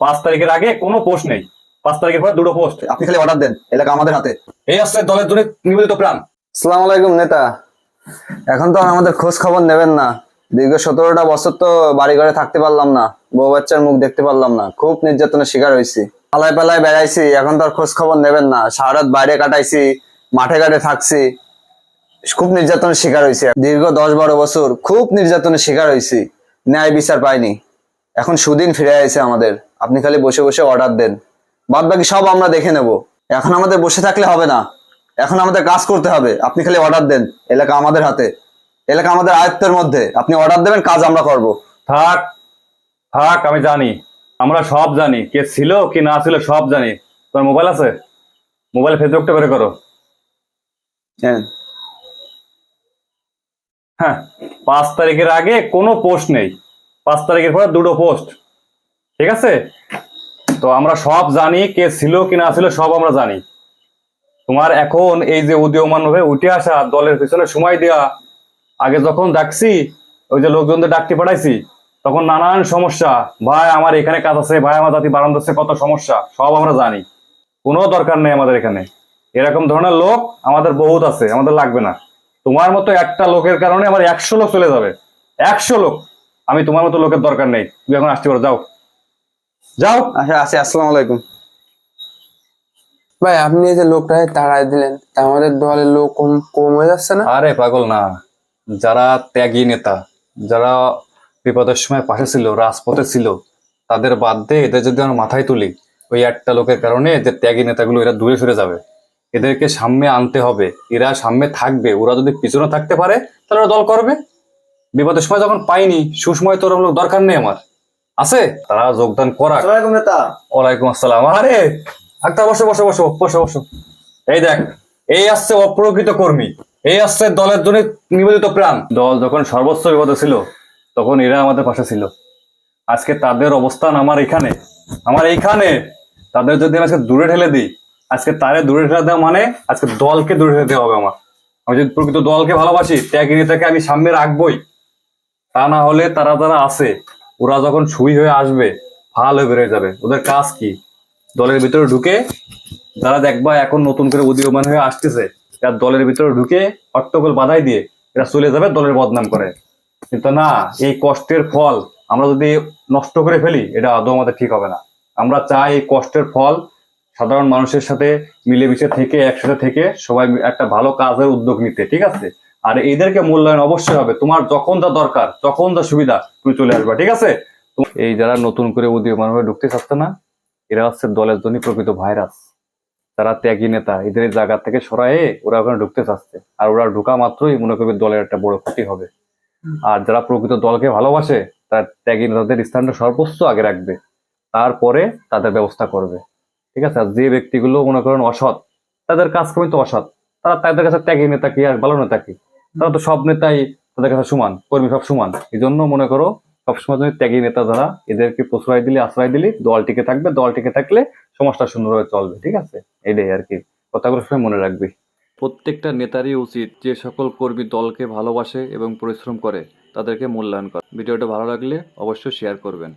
পাঁচ তারিখের আগে কোনো পোস্ট নেই। পাঁচ তারিখের পর দুটো পোস্ট আপনি খালি অর্ডার দেন এলাকা আমাদের হাতে। এই আসছে দলের জন্য নিবেদিত প্রাণ। সালাম আলাইকুম নেতা। এখন তো আর আমাদের খোঁজ খবর নেবেন না। দীর্ঘ সতেরোটা বছর তো বাড়ি ঘরে থাকতে পারলাম না। বউ বাচ্চার মুখ দেখতে পারলাম না। খুব নির্যাতনের শিকার হয়েছি। পালায় পালায় বেড়াইছি এখন তো আর খোঁজ খবর নেবেন না। সারা বাইরে কাটাইছি মাঠে ঘাটে থাকছি। খুব নির্যাতনের শিকার হয়েছি। দীর্ঘ দশ বারো বছর খুব নির্যাতনের শিকার হয়েছি। ন্যায় বিচার পাইনি। এখন সুদিন ফিরে আইছে আমাদের। আপনি খালি বসে বসে অর্ডার দেন। বাদ বাকি সব আমরা দেখে নেব। এখন আমাদের বসে থাকলে হবে না। এখন আমাদের কাজ করতে হবে। আপনি খালি অর্ডার দেন। এলাকা আমাদের হাতে। এলাকা আমাদের আয়ত্তের মধ্যে। আপনি অর্ডার দেবেন কাজ আমরা করব। থাক থাক আমি জানি। আমরা সব জানি। কে ছিল কি না ছিল সব জানি। তোমার মোবাইল আছে? মোবাইল ফেসবুকটা বের করো। হ্যাঁ। হ্যাঁ পাঁচ তারিখের আগে কোনো পোস্ট নেই। পাঁচ তারিখের পরে দুটো পোস্ট ঠিক আছে? তো আমরা সব জানি কে ছিল কি না ছিল, সব আমরা জানি। তোমার এখন এই যে উদীয়মান ভাবে উঠে আসা দলের পিছনে সময় দেওয়া আগে যখন ডাকছি, ওই যে লোকজনদের ডাকতে পাঠাইছি, তখন নানান সমস্যা। ভাই, আমার এখানে কাজ আছে, ভাই, আমার জাতি বারান দিচ্ছে কত সমস্যা, সব আমরা জানি। কোনো দরকার নেই আমাদের এখানে। এরকম ধরনের লোক আমাদের বহুত আছে, আমাদের লাগবে না। তোমার মতো একটা লোকের কারণে আমার একশো লোক চলে যাবে। একশো লোক। আমি তোমার মতো লোকের দরকার নেই। তুমি এখন আসতে পারো, যাও। যাও। আচ্ছা আচ্ছা আসসালামু আলাইকুম। ভাই আপনি এই যে লোকটা তাড়াই দিলেন তা আমাদের দলের লোক কম কম হয়ে যাচ্ছে না? আরে পাগল না। যারা ত্যাগী নেতা যারা বিপদের সময় পাশে ছিল রাজপথে ছিল তাদের বাদ দিয়ে এদের যদি আমরা মাথায় তুলি ওই একটা লোকের কারণে যে ত্যাগী নেতাগুলো এরা দূরে সরে যাবে। এদেরকে সামনে আনতে হবে। এরা সামনে থাকবে। ওরা যদি পিছনে থাকতে পারে তাহলে ওরা দল করবে। বিপদের সময় যখন পাইনি সুসময় তোর লোক দরকার নেই আমার। আছে? তারা যোগদান করা ওয়ালাইকুম আসসালাম। আরে আক্তার বসো বসো বসো বসো বসো। এই দেখ এই আসছে অপ্রকৃত কর্মী। এই আসছে দলের জন্য নিবেদিত প্রাণ। দল যখন সর্বোচ্চ বিপদে ছিল তখন এরা আমাদের পাশে ছিল। আজকে তাদের অবস্থান আমার এখানে। আমার এইখানে। তাদের যদি আমি আজকে দূরে ঠেলে দিই আজকে তারে দূরে ঠেলে দেওয়া মানে আজকে দলকে দূরে ঠেলে দেওয়া হবে আমার। আমি যদি প্রকৃত দলকে ভালোবাসি ত্যাগী নেতাকে আমি সামনে রাখবই তা না হলে তারা যারা আছে ওরা যখন সুই হয়ে আসবে, ফাল হয়ে বেরোয় যাবে। ওদের কাজ কি? দলের ভিতরে ঢুকে যারা দেখবা এখন নতুন করে উদীয়মান হয়ে আসতেছে। এরা দলের ভিতরে ঢুকে হট্টগোল বাধাই দিয়ে এরা চলে যাবে, দলের বদনাম করে। কিন্তু না, এই কষ্টের ফল আমরা যদি নষ্ট করে ফেলি, এটা আদৌ আমাদের ঠিক হবে না। আমরা চাই এই কষ্টের ফল সাধারণ মানুষের সাথে মিলেমিশে থেকে, একসাথে থেকে সবাই একটা ভালো কাজের উদ্যোগ নিতে, ঠিক আছে? আর এদেরকে মূল্যায়ন অবশ্যই হবে। তোমার যখন যা দরকার, যখন যা সুবিধা, তুমি চলে আসবে, ঠিক আছে? এই যারা নতুন করে উদীয়মান হয়ে ঢুকতে চাচ্ছে না, এরা হচ্ছে দলের জন্য প্রকৃত ভাইরাস। তারা ত্যাগী নেতা, এদের জায়গা থেকে সরায়ে ওরা ওখানে ঢুকতে চাচ্ছে। আর ওরা ঢুকা মাত্রই মনে করবে দলের একটা বড় ক্ষতি হবে। আর যারা প্রকৃত দলকে ভালোবাসে, তার ত্যাগী নেতাদের স্থানটা সর্বোচ্চ আগে রাখবে। তারপরে তাদের ব্যবস্থা করবে। ঠিক আছে? আর যে ব্যক্তিগুলো মনে করেন অসৎ, তাদের কাজ কিন্তু অসৎ। তারা তাদের কাছে ত্যাগী নেতা কি আর ভালো নেতা কি? তারা তো সব নেতাই তাদের কাছে সমান, কর্মী সব সমান। এই জন্য মনে করো, সবসময় তুমি ত্যাগী নেতা যারা, এদেরকে প্রশ্রয় দিলে, আশ্রয় দিলে, দল টিকে থাকবে, দল টিকে থাকলে সমাজটা সুন্দরভাবে চলবে, ঠিক আছে? এটাই আর কি। কথাগুলো সবাই মনে রাখবি। প্রত্যেকটা নেতারই উচিত যে সকল কর্মী দলকে ভালোবাসে এবং পরিশ্রম করে, তাদেরকে মূল্যায়ন করা। ভিডিওটা ভালো লাগলে অবশ্যই শেয়ার করবেন।